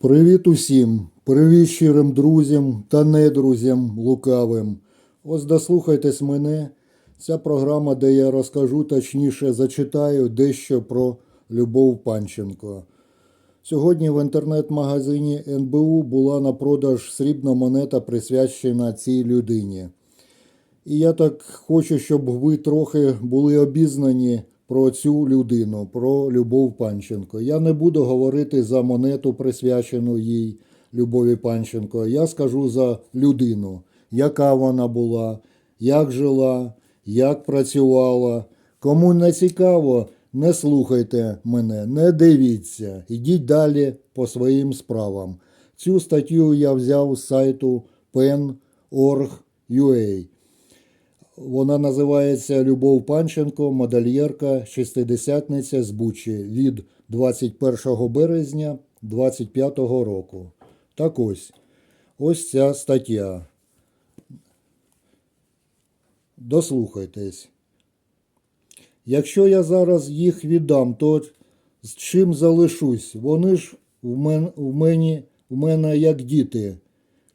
Привіт усім, привіт щирим друзям та недрузям лукавим. Ось дослухайтесь мене. Ця програма, де я розкажу, точніше зачитаю дещо про Любов Панченко. Сьогодні в інтернет-магазині НБУ була на продаж срібна монета, присвячена цій людині. І я так хочу, щоб ви трохи були обізнані про цю людину, про Любов Панченко. Я не буду говорити за монету, присвячену їй Любові Панченко. Я скажу за людину, яка вона була, як жила, як працювала. Кому не цікаво, не слухайте мене, не дивіться, ідіть далі по своїм справам. Цю статтю я взяв з сайту pen.org.ua. Вона називається Любов Панченко, модельєрка, шестидесятниця з Бучі від 21 березня 25 року. Так ось, ось ця стаття. Дослухайтесь. Якщо я зараз їх віддам, то з чим залишусь? Вони ж в мен, в мене як діти,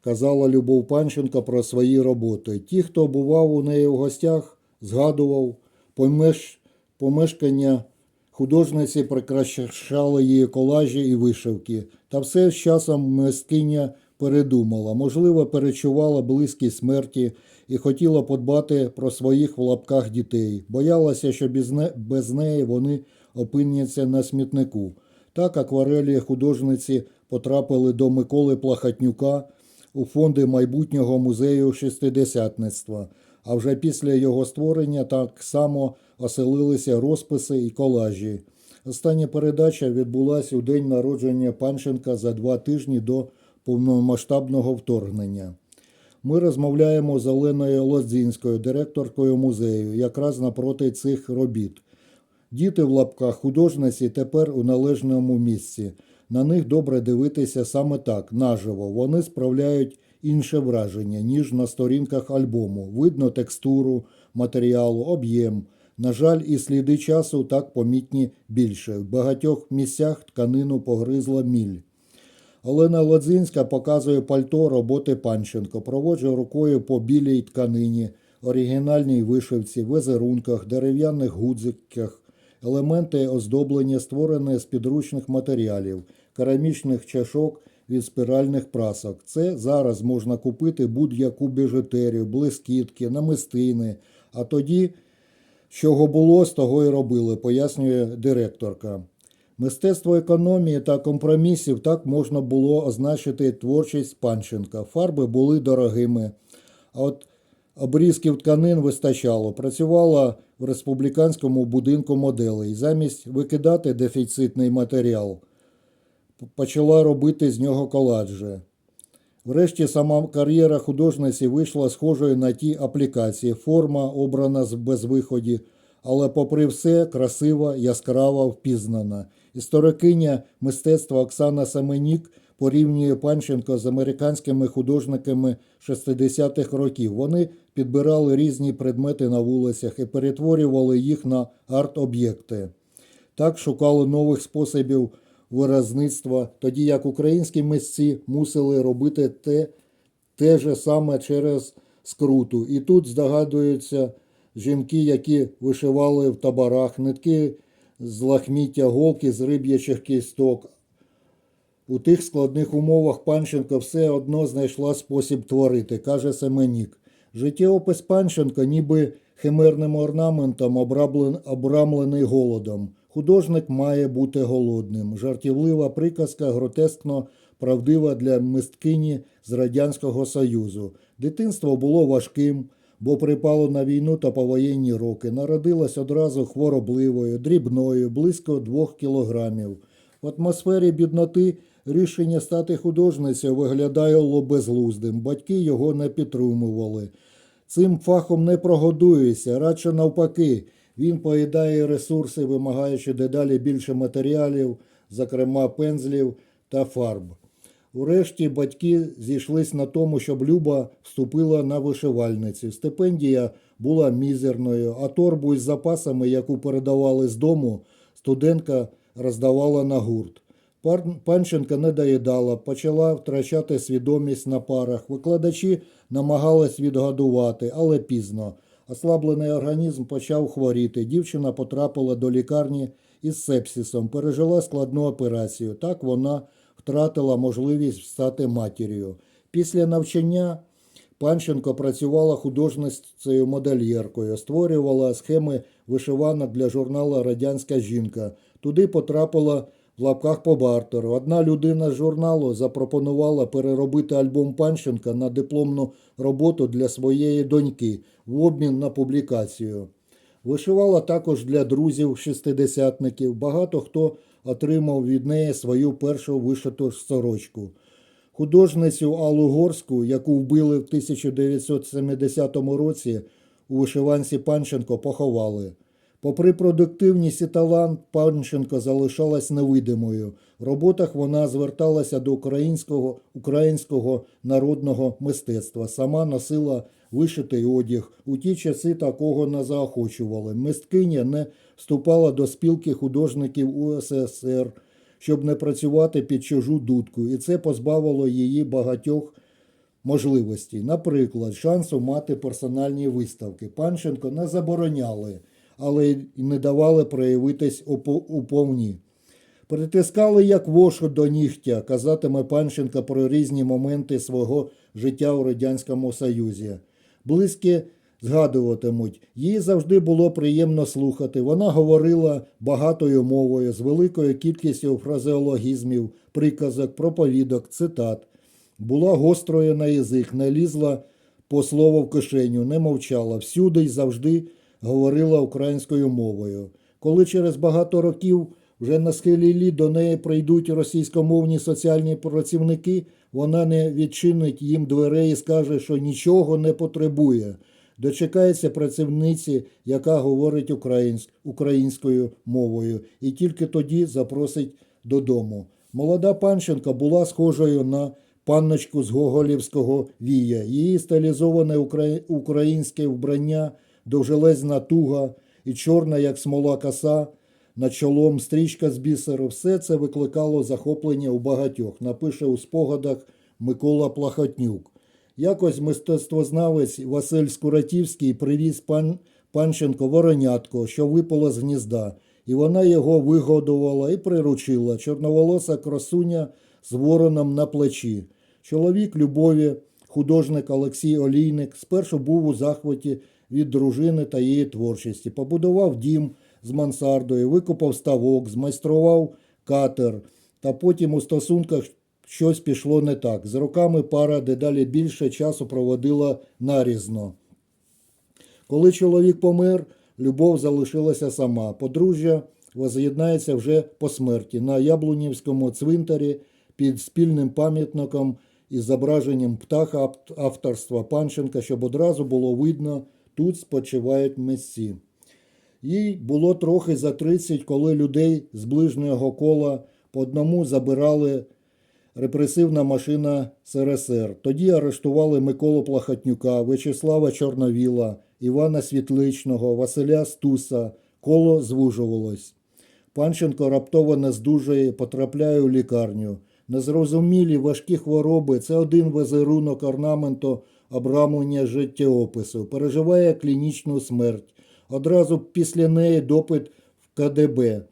казала Любов Панченко про свої роботи. Ті, хто бував у неї в гостях, згадував помеш, помешкання художниці, прикрашали її колажі і вишивки. Та все з часом мисткиня передумала, можливо, перечувала близькість смерті і хотіла подбати про своїх в лапках дітей. Боялася, що без неї вони опиняться на смітнику. Так акварелі художниці потрапили до Миколи Плахатнюка у фонди майбутнього музею шестидесятництва. А вже після його створення так само оселилися розписи і колажі. Остання передача відбулася у день народження Панченка за два тижні до повномасштабного вторгнення. Ми розмовляємо з Оленою Лодзінською, директоркою музею, якраз напроти цих робіт. Діти в лапках художниці тепер у належному місці. На них добре дивитися саме так, наживо. Вони справляють інше враження, ніж на сторінках альбому. Видно текстуру, матеріалу, об'єм. На жаль, і сліди часу так помітні більше. В багатьох місцях тканину погризла міль. Олена Лодзинська показує пальто роботи Панченко, проводжу рукою по білій тканині, оригінальній вишивці, везерунках, дерев'яних гудзиках, елементи оздоблення створені з підручних матеріалів, керамічних чашок від спіральних прасок. Це зараз можна купити будь-яку біжутерію, блискітки, намистини. А тоді, чого було, з того й робили, пояснює директорка. Мистецтво економії та компромісів так можна було означити творчість Панченка. Фарби були дорогими, а от обрізків тканин вистачало. Працювала в республіканському будинку моделей. Замість викидати дефіцитний матеріал, почала робити з нього коладжі. Врешті сама кар'єра художниці вийшла схожою на ті аплікації. Форма обрана з безвиході, але, попри все, красива, яскрава, впізнана. Історикиня мистецтва Оксана Семенік порівнює Панченко з американськими художниками 60-х років. Вони підбирали різні предмети на вулицях і перетворювали їх на арт-об'єкти. Так шукали нових способів виразництва, тоді як українські митці мусили робити те, те же саме через скруту. І тут здогадуються жінки, які вишивали в таборах, нитки з лахміття голки з риб'ячих кісток. У тих складних умовах Панченко все одно знайшла спосіб творити, каже Семенік. Життєопис Панченко ніби химерним орнаментом обрамлений голодом. Художник має бути голодним. Жартівлива приказка гротескно правдива для мисткині з Радянського Союзу. Дитинство було важким, бо припало на війну та повоєнні роки. Народилась одразу хворобливою, дрібною, близько двох кілограмів. В атмосфері бідноти рішення стати художницею виглядало безглуздим. Батьки його не підтримували. Цим фахом не прогодуєшся, радше навпаки. Він поїдає ресурси, вимагаючи дедалі більше матеріалів, зокрема пензлів та фарб. Урешті батьки зійшлись на тому, щоб Люба вступила на вишивальницю. Стипендія була мізерною, а торбу із запасами, яку передавали з дому, студентка роздавала на гурт. Панченка не доїдала, почала втрачати свідомість на парах. Викладачі намагались відгодувати, але пізно. Ослаблений організм почав хворіти. Дівчина потрапила до лікарні із сепсисом, пережила складну операцію. Так вона втратила можливість стати матір'ю. Після навчання Панченко працювала художницею модельєркою, створювала схеми вишиванок для журналу Радянська жінка. Туди потрапила в лапках по бартеру. Одна людина з журналу запропонувала переробити альбом Панченка на дипломну роботу для своєї доньки в обмін на публікацію. Вишивала також для друзів шестидесятників. Багато хто отримав від неї свою першу вишиту сорочку. Художницю Аллу Горську, яку вбили в 1970 році, у вишиванці Панченко поховали. Попри продуктивність і талант, Панченко залишалась невидимою. В роботах вона зверталася до українського, українського народного мистецтва. Сама носила вишитий одяг. У ті часи такого не заохочували. Мисткиня не вступала до спілки художників УССР, щоб не працювати під чужу дудку, і це позбавило її багатьох можливостей. Наприклад, шансу мати персональні виставки. Панченко не забороняли, але й не давали проявитись опо- уповні. Притискали як вошу до нігтя, казатиме Панченко про різні моменти свого життя у Радянському Союзі. Близькі згадуватимуть, їй завжди було приємно слухати. Вона говорила багатою мовою, з великою кількістю фразеологізмів, приказок, проповідок, цитат. Була гострою на язик, не лізла по слову в кишеню, не мовчала, всюди й завжди говорила українською мовою. Коли через багато років вже на схилі літ до неї прийдуть російськомовні соціальні працівники, вона не відчинить їм дверей і скаже, що нічого не потребує. Дочекається працівниці, яка говорить українсь- українською мовою, і тільки тоді запросить додому. Молода Панченка була схожою на панночку з Гоголівського вія. Її стилізоване укра- українське вбрання, довжелезна туга і чорна, як смола коса, над чолом стрічка з бісеру. Все це викликало захоплення у багатьох, напише у спогадах Микола Плахотнюк. Якось мистецтвознавець Василь Скуратівський привіз пан Панченко воронятко, що випало з гнізда, і вона його вигодувала і приручила. Чорноволоса красуня з вороном на плечі. Чоловік любові, художник Олексій Олійник, спершу був у захваті від дружини та її творчості. Побудував дім з мансардою, викопав ставок, змайстрував катер, та потім у стосунках щось пішло не так. З роками пара дедалі більше часу проводила нарізно. Коли чоловік помер, любов залишилася сама. Подружжя воз'єднається вже по смерті на Яблунівському цвинтарі під спільним пам'ятником із зображенням птаха авторства Панченка, щоб одразу було видно, тут спочивають митці. Їй було трохи за 30, коли людей з ближнього кола по одному забирали репресивна машина СРСР. Тоді арештували Миколу Плахотнюка, Вячеслава Чорновіла, Івана Світличного, Василя Стуса. Коло звужувалось. Панченко раптово не здужує, потрапляє у лікарню. Незрозумілі важкі хвороби це один візерунок орнаменту обрамлення життєопису. Переживає клінічну смерть. Одразу після неї допит в КДБ.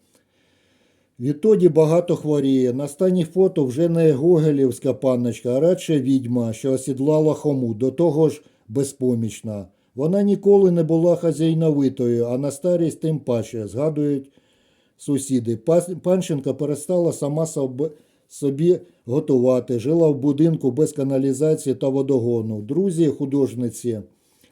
Відтоді багато хворіє. На останніх фото вже не Гогелівська панночка, а радше відьма, що осідлала хому, до того ж безпомічна. Вона ніколи не була хазяйновитою, а на старість тим паче, згадують сусіди. Панченка перестала сама собі, собі готувати, жила в будинку без каналізації та водогону. Друзі художниці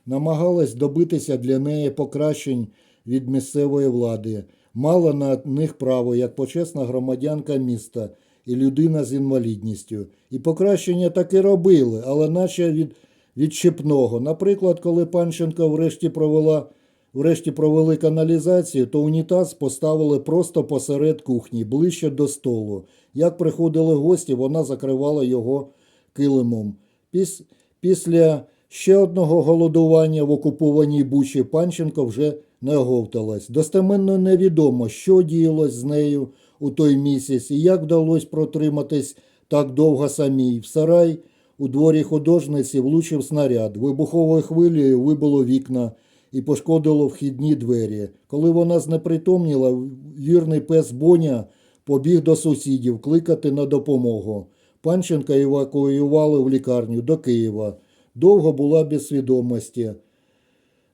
намагались добитися для неї покращень від місцевої влади. Мала на них право як почесна громадянка міста і людина з інвалідністю. І покращення таки робили, але наче від відщепного. Наприклад, коли Панченко врешті провела врешті провели каналізацію, то унітаз поставили просто посеред кухні, ближче до столу. Як приходили гості, вона закривала його килимом. Піс... Після ще одного голодування в окупованій Бучі Панченко вже не оговталась. Достеменно невідомо, що діялось з нею у той місяць, і як вдалося протриматись так довго самій. В сарай у дворі художниці влучив снаряд. Вибуховою хвилею вибило вікна і пошкодило вхідні двері. Коли вона знепритомніла, вірний пес Боня побіг до сусідів кликати на допомогу. Панченка евакуювали в лікарню до Києва. Довго була без свідомості,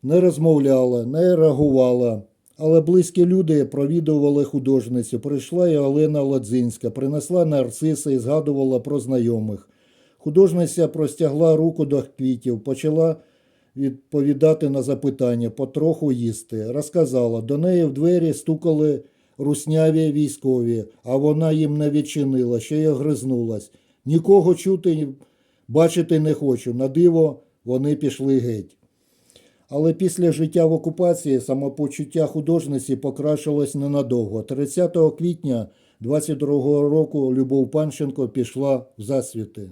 не розмовляла, не реагувала. Але близькі люди провідували художницю. Прийшла і Олена Лодзинська, принесла нарциси і згадувала про знайомих. Художниця простягла руку до квітів, почала відповідати на запитання, потроху їсти. Розказала, до неї в двері стукали русняві військові, а вона їм не відчинила, ще й огризнулась. Нікого чути, бачити не хочу. На диво вони пішли геть. Але після життя в окупації самопочуття художниці покращилось ненадовго. 30 квітня 22-го року Любов Панченко пішла в засвіти.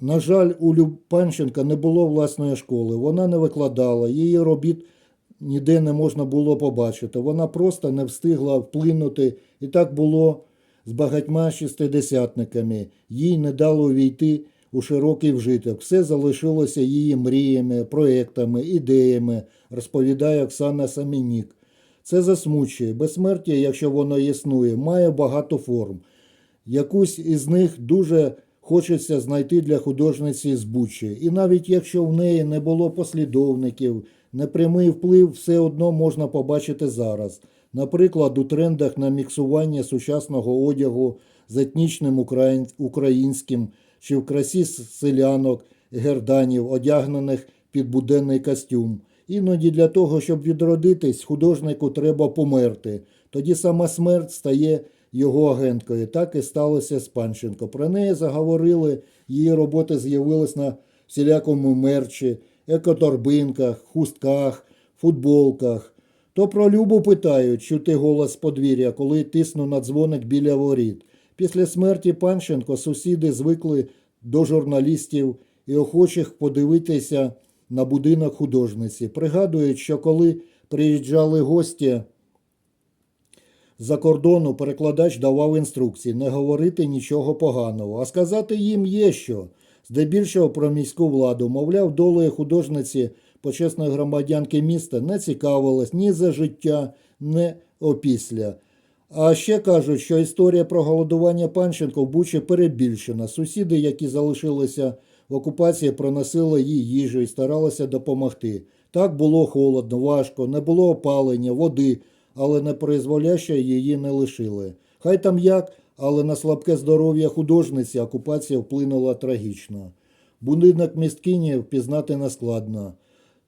На жаль, у Люб Панченка не було власної школи. Вона не викладала, її робіт ніде не можна було побачити. Вона просто не встигла вплинути, і так було з багатьма шестидесятниками. Їй не дало війти у широкий вжиток. Все залишилося її мріями, проектами, ідеями, розповідає Оксана Самінік. Це засмучує. Безсмертя, якщо воно існує, має багато форм. Якусь із них дуже хочеться знайти для художниці з Бучі. І навіть якщо в неї не було послідовників, непрямий вплив все одно можна побачити зараз. Наприклад, у трендах на міксування сучасного одягу з етнічним українським чи в красі селянок, герданів, одягнених під буденний костюм. Іноді для того, щоб відродитись, художнику треба померти. Тоді сама смерть стає його агенткою. Так і сталося з Панченко. Про неї заговорили, її роботи з'явились на всілякому мерчі, екоторбинках, хустках, футболках. То про Любу питають, чути голос подвір'я, коли тисну на дзвоник біля воріт. Після смерті Панченко сусіди звикли до журналістів і охочих подивитися на будинок художниці. Пригадують, що коли приїжджали гості за кордону, перекладач давав інструкції не говорити нічого поганого, а сказати їм є що. Здебільшого про міську владу, мовляв, долею художниці почесної громадянки міста не цікавилась ні за життя, ні опісля. А ще кажуть, що історія про голодування Панченко в Бучі перебільшена. Сусіди, які залишилися в окупації, проносили їй їжу і старалися допомогти. Так було холодно, важко, не було опалення, води, але непризволяще її не лишили. Хай там як, але на слабке здоров'я художниці окупація вплинула трагічно. Будинок місткині впізнати нескладно.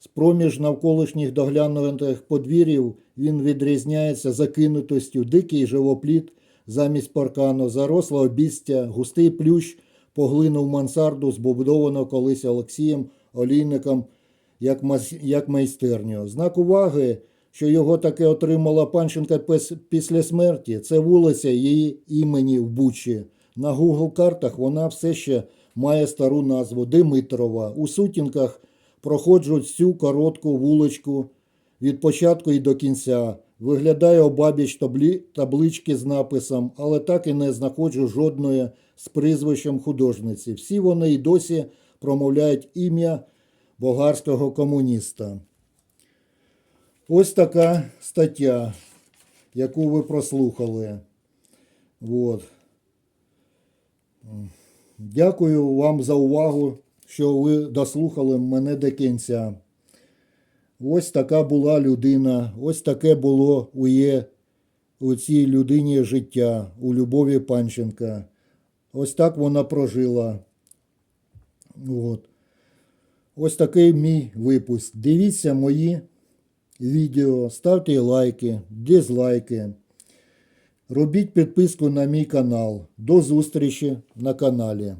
З-проміж навколишніх доглянутих подвір'їв він відрізняється закинутостю, дикий живопліт замість паркану, заросла обістя, густий плющ поглинув мансарду, збудовану колись Олексієм Олійником як майстерню. Знак уваги, що його таки отримала Панченка після смерті, це вулиця її імені в Бучі. На Google картах вона все ще має стару назву Димитрова. У сутінках проходжу цю коротку вуличку від початку і до кінця. Виглядає обабіч таблички з написом, але так і не знаходжу жодної з прізвищем художниці. Всі вони й досі промовляють ім'я болгарського комуніста. Ось така стаття, яку ви прослухали. От. Дякую вам за увагу, що ви дослухали мене до кінця. Ось така була людина, ось таке було у є у цій людині життя, у Любові Панченка. Ось так вона прожила. От. Ось такий мій випуск. Дивіться мої відео, ставте лайки, дизлайки. Робіть підписку на мій канал. До зустрічі на каналі.